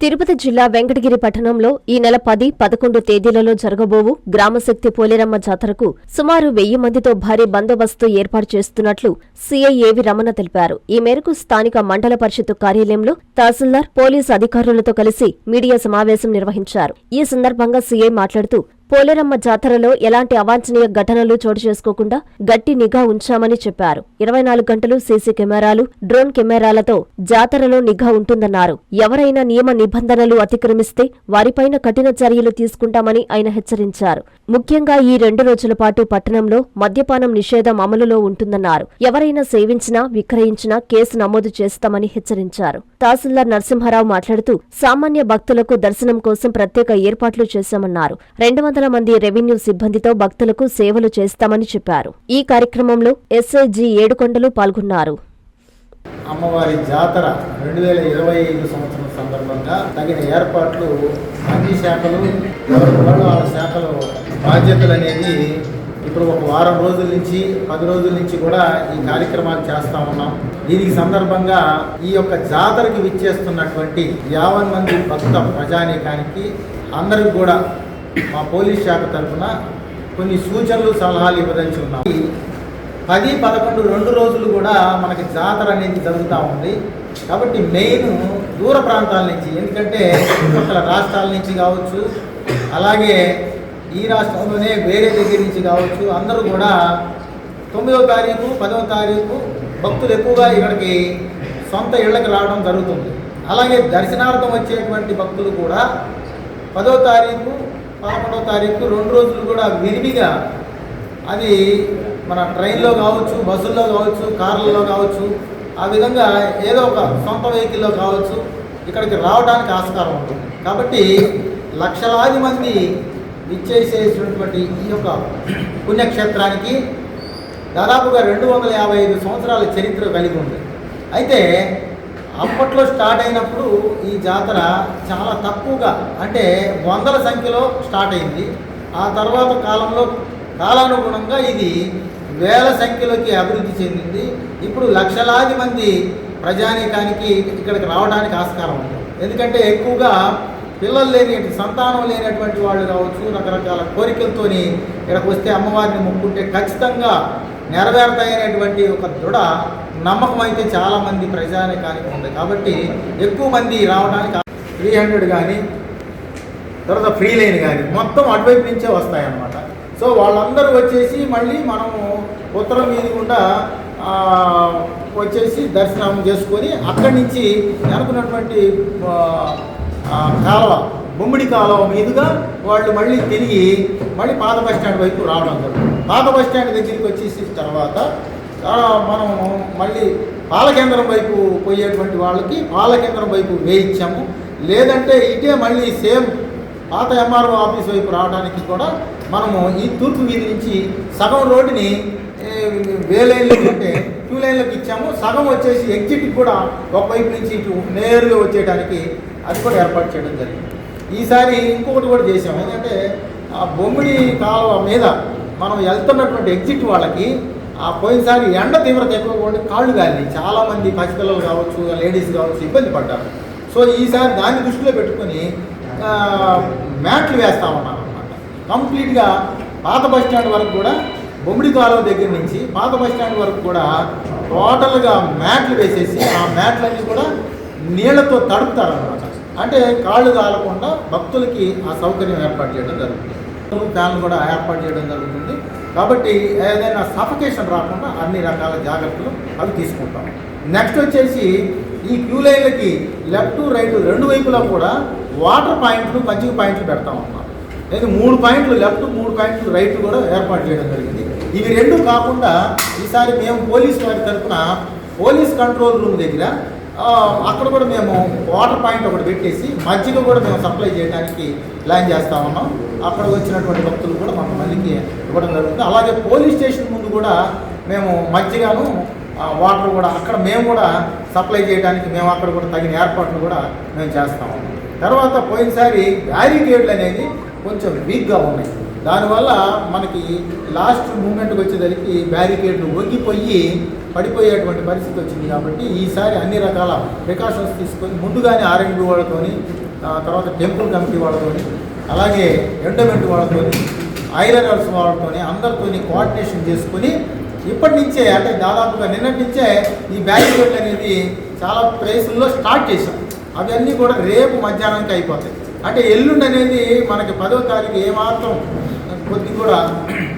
తిరుపతి జిల్లా వెంకటగిరి పట్టణంలో ఈ నెల పది పదకొండు తేదీలలో జరగబోవు గ్రామశక్తి పోలేరమ్మ జాతరకు సుమారు వెయ్యి మందితో భారీ బందోబస్తు ఏర్పాటు చేస్తున్నట్లు సీఐ ఏవి రమణ తెలిపారు. ఈ మేరకు స్థానిక మండల పరిషత్తు కార్యాలయంలో తహసీల్దార్ పోలీసు అధికారులతో కలిసి మీడియా సమావేశం నిర్వహించారు. ఈ సందర్భంగా సీఐ మాట్లాడుతూ పోలేరమ్మ జాతరలో ఎలాంటి అవాంఛనీయ ఘటనలు చోటు చేసుకోకుండా గట్టి నిఘా ఉంచామని చెప్పారు. ఇరవై నాలుగు గంటలు సీసీ కెమెరాలు డ్రోన్ కెమెరాలతో జాతరలో నిఘా ఉంటుందన్నారు. ఎవరైనా నియమ నిబంధనలు అతిక్రమిస్తే వారిపైన కఠిన చర్యలు తీసుకుంటామని ఆయన హెచ్చరించారు. ముఖ్యంగా ఈ రెండు రోజుల పాటు పట్టణంలో మద్యపానం నిషేధం అమలులో ఉంటుందన్నారు. ఎవరైనా సేవించినా విక్రయించినా కేసు నమోదు చేస్తామని హెచ్చరించారు. తహసీల్దార్ నరసింహారావు మాట్లాడుతూ సామాన్య భక్తులకు దర్శనం కోసం ప్రత్యేక ఏర్పాట్లు చేశామన్నారు. రెండు వందల మంది రెవెన్యూ సిబ్బందితో భక్తులకు సేవలు చేస్తామని చెప్పారు. ఈ కార్యక్రమంలో ఎస్ఐజి ఏడుకొండలు పాల్గొన్నారు. అమ్మవారి జాతర రెండు వేల ఇరవై ఐదు సంవత్సరం సందర్భంగా తగిన ఏర్పాట్లు అన్ని శాఖలు ఎవరికి బాధ్యతలు అనేది ఇప్పుడు ఒక వారం రోజుల నుంచి పది రోజుల నుంచి కూడా ఈ కార్యక్రమాలు చేస్తా ఉన్నాం. దీనికి సందర్భంగా ఈ యొక్క జాతరకి విచ్చేస్తున్నటువంటి యావన్ మంది భక్త ప్రజానీకానికి అందరికి కూడా మా పోలీస్ శాఖ తరఫున కొన్ని సూచనలు సలహాలు ఇవ్వదలిచి ఉన్నాయి పది పదకొండు రెండు రోజులు కూడా మనకి జాతర అనేది జరుగుతూ ఉంది. కాబట్టి మెయిన్ దూర ప్రాంతాల నుంచి ఎందుకంటే చుట్టుపక్కల రాష్ట్రాల నుంచి కావచ్చు అలాగే ఈ రాష్ట్రంలోనే వేరే దగ్గర నుంచి కావచ్చు అందరూ కూడా తొమ్మిదవ తారీఖు పదవ తారీఖు భక్తులు ఎక్కువగా ఇక్కడికి సొంత ఇళ్ళకి రావడం జరుగుతుంది. అలాగే దర్శనార్థం వచ్చేటువంటి భక్తులు కూడా పదవ తారీఖు పదకొండవ తారీఖు రెండు రోజులు కూడా విరివిగా అది మన ట్రైన్లో కావచ్చు బస్సుల్లో కావచ్చు కార్లలో కావచ్చు ఆ విధంగా ఏదో ఒక సొంత వెహికల్లో కావచ్చు ఇక్కడికి రావడానికి ఆస్కారం ఉంటుంది. కాబట్టి లక్షలాది మంది ఇచ్చేసేసినటువంటి ఈ యొక్క పుణ్యక్షేత్రానికి దాదాపుగా రెండు వందల యాభై ఐదు సంవత్సరాల చరిత్ర కలిగి ఉంది. అయితే అప్పట్లో స్టార్ట్ అయినప్పుడు ఈ జాతర చాలా తక్కువగా అంటే వందల సంఖ్యలో స్టార్ట్ అయింది. ఆ తర్వాత కాలంలో కాలానుగుణంగా ఇది వేల సంఖ్యలోకి అభివృద్ధి చెందింది. ఇప్పుడు లక్షలాది మంది ప్రజానీకానికి ఇక్కడికి రావడానికి ఆస్కారం ఉంది. ఎందుకంటే ఎక్కువగా పిల్లలు లేని సంతానం లేనటువంటి వాళ్ళు కావచ్చు రకరకాల కోరికలతోని ఇక్కడికి వస్తే అమ్మవారిని మొక్కుంటే ఖచ్చితంగా నెరవేరుతాయనేటువంటి ఒక దృఢ నమ్మకం అయితే చాలామంది ప్రజానికానికి ఉంది. కాబట్టి ఎక్కువ మంది రావడానికి త్రీ హండ్రెడ్ కానీ తర్వాత ఫ్రీ లైన్ కానీ మొత్తం అటువైపు నుంచే వస్తాయన్నమాట. సో వాళ్ళందరూ వచ్చేసి మళ్ళీ మనము ఉత్తరం మీది గుండా వచ్చేసి దర్శనం చేసుకొని అక్కడి నుంచి అనుకున్నటువంటి కాలువ బొమ్మిడి కాలువ మీదుగా వాళ్ళు మళ్ళీ తిరిగి మళ్ళీ పాత బస్ స్టాండ్ వైపు రావడం జరుగుతుంది. పాత బస్ స్టాండ్ దగ్గరికి వచ్చేసి తర్వాత మనం మళ్ళీ పాలకేంద్రం వైపు పోయేటువంటి వాళ్ళకి పాలకేంద్రం వైపు వేయించాము. లేదంటే ఇదే మళ్ళీ సేమ్ పాత ఎంఆర్ఓ ఆఫీస్ వైపు రావడానికి కూడా మనము ఈ తూర్పు వీధి నుంచి సగం రోడ్డుని వే లైన్లోకి అంటే టూ లైన్లోకి ఇచ్చాము. సగం వచ్చేసి ఎగ్జిట్కి కూడా ఒకవైపు నుంచి ఇటు నేరుగా వచ్చేయడానికి అది కూడా ఏర్పాటు చేయడం జరిగింది. ఈసారి ఇంకొకటి కూడా చేసాము ఏంటంటే ఆ బొమ్మిడి కాలువ మీద మనం వెళ్తున్నటువంటి ఎగ్జిట్ వాళ్ళకి ఆ పోయినసారి ఎండ తీవ్రత ఎక్కువగా ఉండి కాళ్ళు గాలి చాలామంది పసిపిల్లలు కావచ్చు లేడీస్ కావచ్చు ఇబ్బంది పడ్డారు. సో ఈసారి దాన్ని దృష్టిలో పెట్టుకొని మ్యాట్లు వేస్తా ఉన్నాను అనమాట కంప్లీట్గా పాత బస్ స్టాండ్ వరకు కూడా బొమ్మిడి కాలువ దగ్గర నుంచి పాత బస్ స్టాండ్ వరకు కూడా టోటల్గా మ్యాట్లు వేసేసి ఆ మ్యాట్లన్నీ కూడా నీళ్ళతో తడుపుతారనమాట అంటే కాళ్ళు కాలకుండా భక్తులకి ఆ సౌకర్యం ఏర్పాటు చేయడం జరుగుతుంది. ఫ్యాన్లు కూడా ఏర్పాటు చేయడం జరుగుతుంది. కాబట్టి ఏదైనా సఫకేషన్ రాకుండా అన్ని రకాల జాగ్రత్తలు అవి తీసుకుంటాం. నెక్స్ట్ వచ్చేసి ఈ క్యూ లైన్లకి లెఫ్ట్ రైట్ రెండు వైపులా కూడా వాటర్ పాయింట్లు పంచింగ్ పాయింట్లు పెడతాం అన్నమాట. మూడు పాయింట్లు లెఫ్ట్ మూడు పాయింట్లు రైట్ కూడా ఏర్పాటు చేయడం జరిగింది. ఇవి రెండు కాకుండా ఈసారి మేము పోలీస్ వారి తరఫున పోలీస్ కంట్రోల్ రూమ్ దగ్గర అక్కడ కూడా మేము వాటర్ పాయింట్ ఒకటి పెట్టేసి మజ్జిగ కూడా మేము సప్లై చేయడానికి ప్లాన్ చేస్తా ఉన్నాం. అక్కడ వచ్చినటువంటి భక్తులు కూడా మాకు మళ్ళీకి ఇవ్వడం జరుగుతుంది. అలాగే పోలీస్ స్టేషన్ ముందు కూడా మేము మజ్జిగను వాటర్ కూడా అక్కడ మేము కూడా సప్లై చేయడానికి మేము అక్కడ కూడా తగిన ఏర్పాట్లు కూడా మేము చేస్తాము తర్వాత పోయినసారి బ్యారికేడ్లు అనేది కొంచెం వీక్గా ఉన్నాయి. దానివల్ల మనకి లాస్ట్ మూమెంట్కి వచ్చేసరికి బ్యారికేడ్లు వంగిపోయి పడిపోయేటువంటి పరిస్థితి వచ్చింది కాబట్టి ఈసారి అన్ని రకాల ప్రికాషన్స్ తీసుకొని ముందుగానే ఆర్ఎండ్బి వాళ్ళతోని తర్వాత టెంపుల్ కమిటీ వాళ్ళతోని అలాగే ఎండమెంట్ వాళ్ళతోని ఐలనర్స్ వాళ్ళతోని అందరితోని కోఆర్డినేషన్ చేసుకొని ఇప్పటి నుంచే అంటే దాదాపుగా నిన్నటి నుంచే ఈ బ్యారికేడ్లు అనేది చాలా ప్లేసుల్లో స్టార్ట్ చేశాం. అవన్నీ కూడా రేపు మధ్యాహ్నానికి అయిపోతాయి. అంటే ఎల్లుండి అనేది మనకి పదో తారీఖు ఏమాత్రం కొద్ది కూడా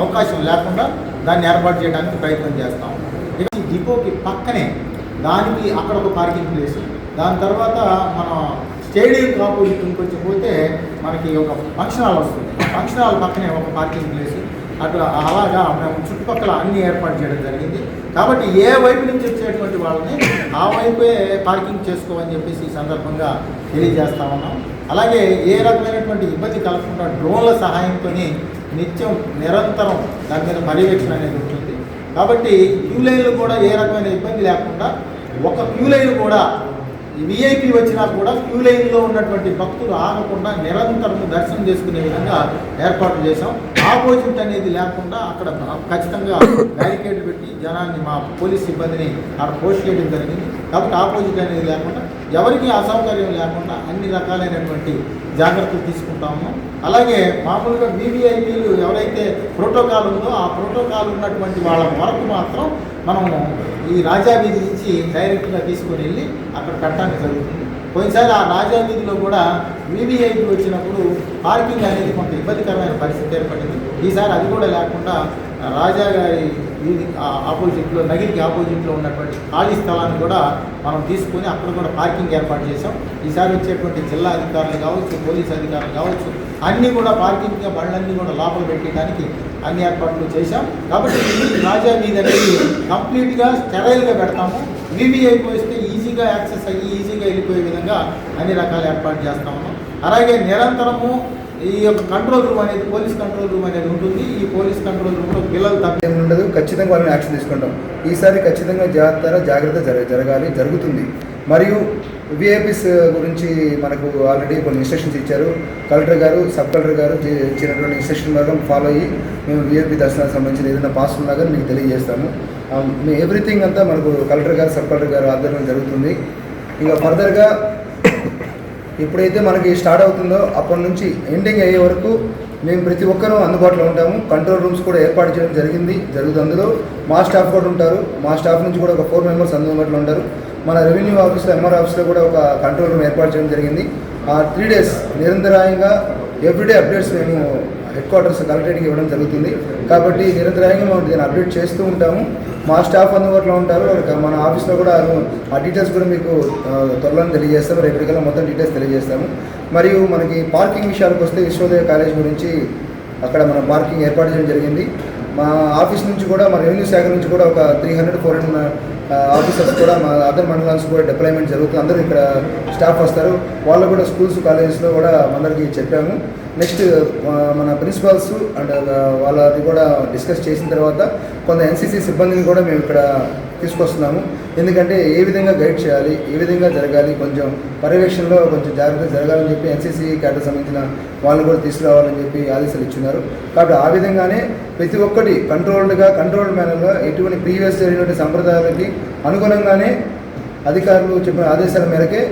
అవకాశం లేకుండా దాన్ని ఏర్పాటు చేయడానికి ప్రయత్నం చేస్తాం. ఇక డిపోకి పక్కనే దానికి అక్కడ ఒక పార్కింగ్ ప్లేస్. దాని తర్వాత మనం స్టేడియం కాపు ఇంకొచ్చి పోతే మనకి ఒక ఫంక్షన్ హాల్ వస్తుంది. ఫంక్షన్ హాల్ పక్కనే ఒక పార్కింగ్ ప్లేస్. అట్లా అలాగా మేము చుట్టుపక్కల అన్ని ఏర్పాటు చేయడం జరిగింది. కాబట్టి ఏ వైపు నుంచి వచ్చేటువంటి వాళ్ళని ఆ వైపే పార్కింగ్ చేసుకోమని చెప్పేసి ఈ సందర్భంగా తెలియజేస్తా ఉన్నాం. అలాగే ఏ రకమైనటువంటి ఇబ్బంది కలగకుండా డ్రోన్ల సహాయంతో నిత్యం నిరంతరం దాని మీద పర్యవేక్షణ అనేది ఉంటుంది. కాబట్టి క్యూ లైన్లు కూడా ఏ రకమైన ఇబ్బంది లేకుండా ఒక క్యూ లైన్ కూడా విఐపి వచ్చినా కూడా క్యూ లైన్లో ఉన్నటువంటి భక్తులు ఆగకుండా నిరంతరం దర్శనం చేసుకునే విధంగా ఏర్పాట్లు చేశాం. ఆపోజిట్ అనేది లేకుండా అక్కడ ఖచ్చితంగా బ్యారికేడ్లు పెట్టి జనాన్ని మా పోలీస్ సిబ్బందిని అక్కడ పోస్ట్ చేయడం జరిగింది. కాబట్టి ఆపోజిట్ అనేది లేకుండా ఎవరికి అసౌకర్యం లేకుండా అన్ని రకాలైనటువంటి జాగ్రత్తలు తీసుకుంటాము. అలాగే మామూలుగా బీవీఐపీలు ఎవరైతే ప్రోటోకాల్ ఉందో ఆ ప్రోటోకాల్ ఉన్నటువంటి వాళ్ళ వరకు మాత్రం మనము ఈ రాజా వీధి నుంచి డైరెక్ట్గా తీసుకొని వెళ్ళి అక్కడ కట్టడానికి జరుగుతుంది. పోయినసారి ఆ రాజా వీధిలో కూడా వీవీఐపీ వచ్చినప్పుడు పార్కింగ్ అనేది కొంత ఇబ్బందికరమైన పరిస్థితి ఏర్పడింది. ఈసారి అది కూడా లేకుండా రాజా గారి వీధి ఆ- ఆపోజిట్లో నగిరికి ఆపోజిట్లో ఉన్నటువంటి ఖాళీ స్థలాన్ని కూడా మనం తీసుకొని అక్కడ కూడా పార్కింగ్ ఏర్పాటు చేసాం ఈసారి వచ్చేటువంటి జిల్లా అధికారులు కావచ్చు పోలీస్ అధికారులు కావచ్చు అన్నీ కూడా పార్కింగ్ బండ్లన్నీ కూడా లోపల పెట్టడానికి అన్ని ఏర్పాట్లు చేశాం. కాబట్టి రాజా వీధి అనేది కంప్లీట్గా స్టెరైల్గా పెడతాము. వీవీఐపీ వస్తే ఈజీగా యాక్సెస్ అయ్యి ఈజీగా వెళ్ళిపోయే విధంగా అన్ని రకాల ఏర్పాటు చేస్తాము అలాగే నిరంతరము ఈ యొక్క కంట్రోల్ రూమ్ అనేది పోలీస్ కంట్రోల్ రూమ్ అనేది ఉంటుంది. ఈ పోలీస్ కంట్రోల్ రూమ్లో పిల్లలు తప్ప ఉండదు. ఖచ్చితంగా వాళ్ళని యాక్షన్ తీసుకుంటాం. ఈసారి ఖచ్చితంగా జాగ్రత్త జాగ్రత్త జరగ జరగాలి జరుగుతుంది. మరియు విఐపీస్ గురించి మనకు ఆల్రెడీ కొన్ని ఇన్స్ట్రక్షన్స్ ఇచ్చారు. కలెక్టర్ గారు సబ్ కలెక్టర్ గారు చే- ఇచ్చినటువంటి ఇన్స్ట్రక్షన్ మార్గం ఫాలో అయ్యి మేము విఐపీ దర్శనానికి సంబంధించిన ఏదైనా పాస్ ఉన్నా కానీ మీకు తెలియజేస్తాము. Um, మీ ఎవ్రీథింగ్ అంతా మనకు కలెక్టర్ గారు సబ్ కలెక్టర్ గారు ఆధ్వర్యంలో జరుగుతుంది. ఇంకా ఫర్దర్గా ఎప్పుడైతే మనకి స్టార్ట్ అవుతుందో అప్పటి నుంచి ఎండింగ్ అయ్యే వరకు మేము ప్రతి ఒక్కరూ అందుబాటులో ఉంటాము. కంట్రోల్ రూమ్స్ కూడా ఏర్పాటు చేయడం జరిగింది జరుగుతుంది అందులో. మా స్టాఫ్ కూడా ఉంటారు. మా స్టాఫ్ నుంచి కూడా ఒక ఫోర్ మెంబర్స్ అందుబాటులో ఉంటారు. మన రెవెన్యూ ఆఫీస్లో ఎంఆర్ ఆఫీస్లో కూడా ఒక కంట్రోల్ రూమ్ ఏర్పాటు చేయడం జరిగింది. ఆ త్రీ డేస్ నిరంతరాయంగా ఎవ్రీడే అప్డేట్స్ మేము హెడ్ క్వార్టర్స్ కలెక్టరేట్కి ఇవ్వడం జరుగుతుంది. కాబట్టి నిరంతరాయంగా మనం దీన్ని అప్డేట్ చేస్తూ ఉంటాము. మా స్టాఫ్ అందుబాటులో ఉంటారు. మన ఆఫీస్లో కూడా ఆ డీటెయిల్స్ కూడా మీకు త్వరలో తెలియజేస్తాము. రేపటికల్లా మొత్తం డీటెయిల్స్ తెలియజేస్తాము. మరియు మనకి పార్కింగ్ విషయాలకు వస్తే విశ్వోదయ కాలేజ్ గురించి అక్కడ మనం పార్కింగ్ ఏర్పాటు చేయడం జరిగింది. మా ఆఫీస్ నుంచి కూడా మా రెవెన్యూ శాఖ నుంచి కూడా ఒక three hundred four hundred officers కూడా మా అదర్ మండలాన్స్ కూడా డిప్లాయ్మెంట్ జరుగుతుంది. అందరూ ఇక్కడ స్టాఫ్ వస్తారు. వాళ్ళు కూడా స్కూల్స్ కాలేజెస్లో కూడా అందరికీ చెప్పాము. నెక్స్ట్ మన ప్రిన్సిపాల్స్ అండ్ వాళ్ళది కూడా డిస్కస్ చేసిన తర్వాత కొంత ఎన్సీసీ సిబ్బందిని కూడా మేము ఇక్కడ తీసుకొస్తున్నాము. ఎందుకంటే ఏ విధంగా గైడ్ చేయాలి ఏ విధంగా జరగాలి కొంచెం పర్యవేక్షణలో కొంచెం జాగ్రత్త జరగాలని చెప్పి ఎన్సీసీ క్యాటర్ సంబంధించిన వాళ్ళని కూడా తీసుకురావాలని చెప్పి ఆదేశాలు ఇచ్చున్నారు. కాబట్టి ఆ విధంగానే ప్రతి ఒక్కటి కంట్రోల్డ్గా కంట్రోల్డ్ మేనర్గా ఎటువంటి ప్రీవియస్ జరిగినటువంటి సంప్రదాయాలకి అనుగుణంగానే అధికారులు చెప్పిన ఆదేశాల మేరకే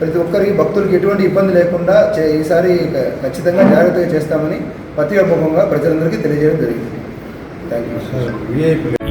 ప్రతి ఒక్కరికి భక్తులకి ఎటువంటి ఇబ్బంది లేకుండా చే ఈసారి ఖచ్చితంగా జాగ్రత్తగా చేస్తామని పత్రికాపూర్వకంగా ప్రజలందరికీ తెలియజేయడం జరిగింది. Thank you